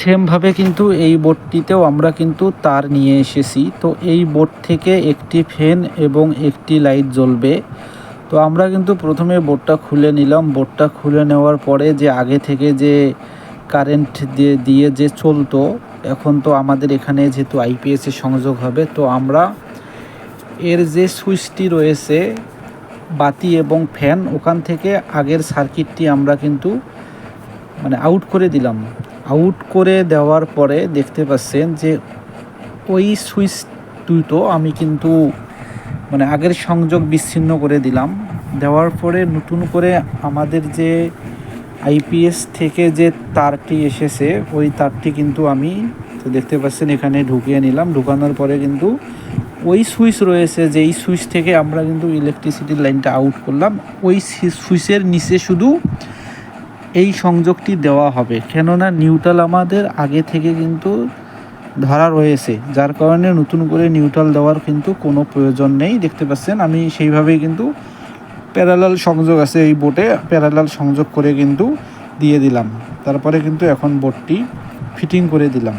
সেমভাবে কিন্তু এই বোর্ডটিতেও আমরা কিন্তু তার নিয়ে এসেছি। তো এই বোর্ড থেকে একটি ফ্যান এবং একটি লাইট জ্বলবে। তো আমরা কিন্তু প্রথমে বোর্ডটা খুলে নিলাম। বোর্ডটা খুলে নেওয়ার পরে যে আগে থেকে যে কারেন্ট দিয়ে দিয়ে যে চলতো, এখন তো আমাদের এখানে যেহেতু আইপিএসের সংযোগ হবে, তো আমরা এর যে সুইচটি রয়েছে, বাতি এবং ফ্যান, ওখান থেকে আগের সার্কিটটি আমরা কিন্তু মানে আউট করে দিলাম। আউট করে দেওয়ার পরে দেখতে পাচ্ছেন যে ওই সুইচ দুটো আমি কিন্তু মানে আগের সংযোগ বিচ্ছিন্ন করে দিলাম। দেওয়ার পরে নতুন করে আমাদের যে আইপিএস থেকে যে তারটি এসেছে, ওই তারটি কিন্তু আমি দেখতে পাচ্ছেন এখানে ঢুকিয়ে নিলাম। ঢুকানোর পরে কিন্তু ওই সুইচ রয়েছে যে এই সুইচ থেকে আমরা কিন্তু ইলেকট্রিসিটির লাইনটা আউট করলাম। ওই সুইচের নিচে শুধু এই সংযোগটি দেওয়া হবে। কেননা নিউট্রাল আমাদের আগে থেকে কিন্তু ধরা রয়েছে। যার কারণে নতুন করে নিউট্রাল দেওয়ার কিন্তু কোনো প্রয়োজন নেই। দেখতে পাচ্ছেন, আমি সেইভাবেই কিন্তু প্যারালাল সংযোগ আছে এই বোটে। প্যারালাল সংযোগ করে কিন্তু দিয়ে দিলাম। তারপরে কিন্তু এখন বোটটি ফিটিং করে দিলাম।